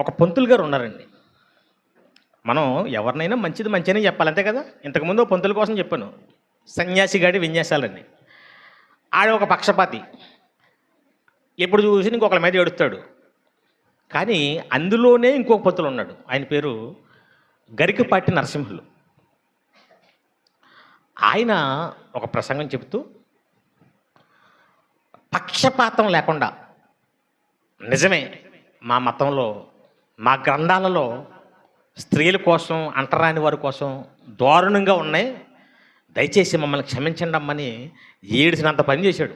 ఒక పంతులు గారు ఉన్నారండి. మనం ఎవరినైనా మంచిది మంచిగానే చెప్పాలి అంతే కదా? ఇంతకుముందు పంతుల కోసం చెప్పాను. సన్యాసి గాడి విన్యాసాలని ఆడ ఒక పక్షపాతి. ఎప్పుడు చూసి ఇంకొకరి మీద ఏడుస్తాడు. కానీ అందులోనే ఇంకొక పంతులు ఉన్నాడు. ఆయన పేరు గరికపాటి నరసింహులు. ఆయన ఒక ప్రసంగం చెబుతూ పక్షపాతం లేకుండా. నిజమే మా మతంలో మా గ్రంథాలలో స్త్రీల కోసం అంటరాని వారి కోసం దారుణంగా ఉన్నాయి. దయచేసి మమ్మల్ని క్షమించండి అమ్మని ఏడిసినంత పని చేశాడు.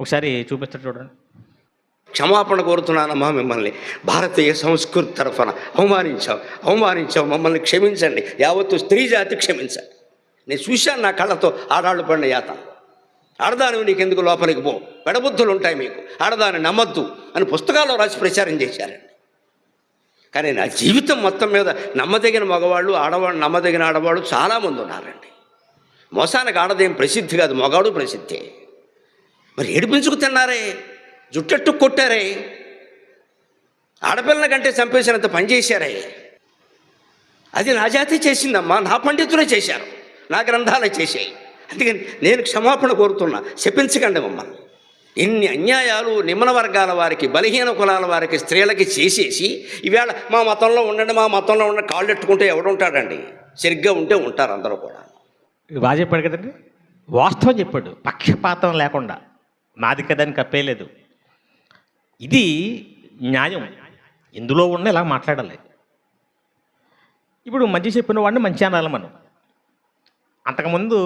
ఒకసారి చూపిస్తాడు చూడండి. క్షమాపణ కోరుతున్నానమ్మా మిమ్మల్ని. భారతీయ సంస్కృతి తరఫున అవమానించాం అవమానించాం మమ్మల్ని క్షమించండి. యావత్తు స్త్రీ జాతి క్షమించండి నేను చూశాను నా కళ్ళతో ఆడాళ్ళు పడిన యాత. ఆడదాని నీకెందుకు లోపలికి పో. పెడబుద్ధులు ఉంటాయి మీకు. ఆడదాన్ని నమ్మద్దు అని పుస్తకాల్లో రాసి ప్రచారం చేశారండి కానీ నా జీవితం మొత్తం మీద నమ్మదగిన మగవాళ్ళు ఆడవాళ్ళు నమ్మదగిన ఆడవాళ్ళు చాలామంది ఉన్నారండి. మోసానికి ఆడదేం ప్రసిద్ధి కాదు మగాడు ప్రసిద్ధి. మరి ఏడిపించుకు తిన్నారే? జుట్టెట్టు కొట్టారే? ఆడపిల్లల కంటే చంపేసినంత పని చేశారే? అది నా జాతి చేసిందమ్మా నా పండితులే చేశారు నా గ్రంథాలే చేశాయి. అందుకని నేను క్షమాపణ కోరుతున్నా చెప్పించకండి మమ్మల్ని. ఎన్ని అన్యాయాలు నిమ్మన వర్గాల వారికి బలహీన కులాల వారికి స్త్రీలకి చేసేసి ఈవేళ మా మతంలో ఉండండి మా మతంలో ఉండండి కాళ్ళు ఎట్టుకుంటే ఎవడుంటాడండి? సరిగ్గా ఉంటే ఉంటారు అందరూ కూడా. బాగా చెప్పాడు కదండి? వాస్తవం చెప్పాడు. పక్షపాతం లేకుండా. నాది కదని కప్పేయలేదు ఇది న్యాయం. ఇందులో ఉన్న ఇలా మాట్లాడాలి. ఇప్పుడు మంచి చెప్పిన వాడిని మంచి అనాలి మనం. అంతకుముందు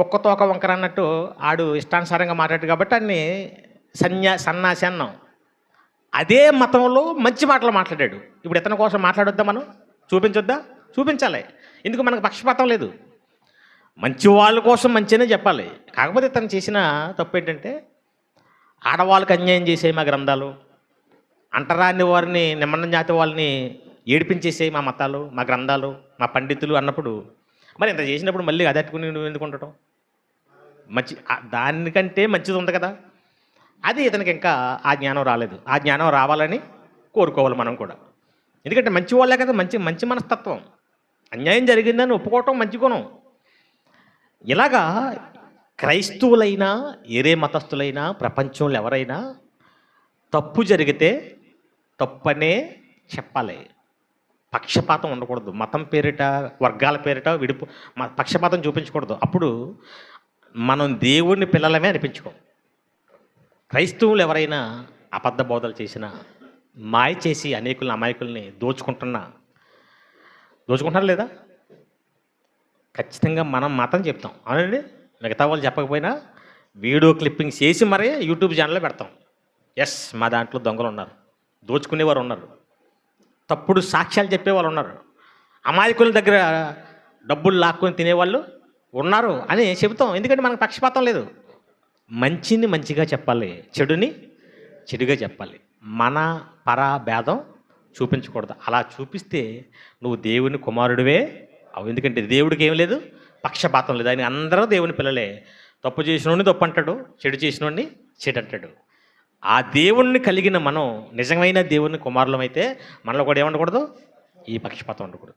కుక్క తోక వంకర అన్నట్టు ఆడు ఇష్టానుసారంగా మాట్లాడు కాబట్టి అన్ని సన్యా సన్నాసి అన్నాం. అదే మతంలో మంచి మాటలు మాట్లాడాడు. ఇప్పుడు ఇతని కోసం మాట్లాడొద్దా మనం? చూపించొద్దా? చూపించాలి. ఎందుకు మనకు పక్షపాతం లేదు. మంచి వాళ్ళ కోసం మంచిగానే చెప్పాలి. కాకపోతే ఇతను చేసిన తప్పు ఏంటంటే ఆడవాళ్ళకి అన్యాయం చేసే మా గ్రంథాలు. అంటరాని వారిని నిమ్మన్న జాతి వాళ్ళని ఏడిపించేసేవి మా మతాలు మా గ్రంథాలు మా పండితులు అన్నప్పుడు. మరి ఇంత చేసినప్పుడు మళ్ళీ అది నువ్వు ఎందుకు ఉండటం? మంచి దానికంటే మంచిది ఉంది కదా. అది ఇతనికి ఇంకా ఆ జ్ఞానం రాలేదు. ఆ జ్ఞానం రావాలని కోరుకోవాలి మనం కూడా. ఎందుకంటే మంచి వాళ్ళే కదా మంచి మంచి మనస్తత్వం. అన్యాయం జరిగిందని ఒప్పుకోవటం మంచి గుణం. ఇలాగా క్రైస్తవులైనా ఏరే మతస్థులైనా ప్రపంచంలో ఎవరైనా తప్పు జరిగితే తప్పనే చెప్పాలి. పక్షపాతం ఉండకూడదు. మతం పేరిట వర్గాల పేరిట విడిపు మ- పక్షపాతం చూపించకూడదు. అప్పుడు మనం దేవుని పిల్లలమే అనిపించుకో. క్రైస్తవులు ఎవరైనా అబద్ధ బోధలు చేసినా మాయ చేసి అనేకులను అమాయకుల్ని దోచుకుంటున్నా దోచుకుంటున్నారు లేదా? ఖచ్చితంగా మనం మాత్రం చెప్తాం. అవునండి? మిగతా వాళ్ళు చెప్పకపోయినా వీడియో క్లిప్పింగ్ చేసి మరీ యూట్యూబ్ ఛానల్లో పెడతాం. ఎస్ మా దాంట్లో దొంగలు ఉన్నారు. దోచుకునేవారు ఉన్నారు. తప్పుడు సాక్ష్యాలు చెప్పేవాళ్ళు ఉన్నారు. అమాయకుల దగ్గర డబ్బులు లాక్కొని తినేవాళ్ళు ఉన్నారు అని చెబుతాం. ఎందుకంటే మనకు పక్షపాతం లేదు. మంచిని మంచిగా చెప్పాలి. చెడుని చెడుగా చెప్పాలి. మన పరా భేదం చూపించకూడదు. అలా చూపిస్తే నువ్వు దేవుని కుమారుడివే అవు. ఎందుకంటే దేవుడికి ఏం లేదు? పక్షపాతం లేదు. ఆయన అందరూ దేవుని పిల్లలే. తప్పు చేసినోడిని తప్పు అంటాడు. చెడు చేసినోడిని చెడు అంటాడు. ఆ దేవుణ్ణి కలిగిన మనం నిజమైన దేవుని కుమారులమైతే మనలో కూడా ఏమండకూడదు ఈ పక్షపాతం ఉండకూడదు.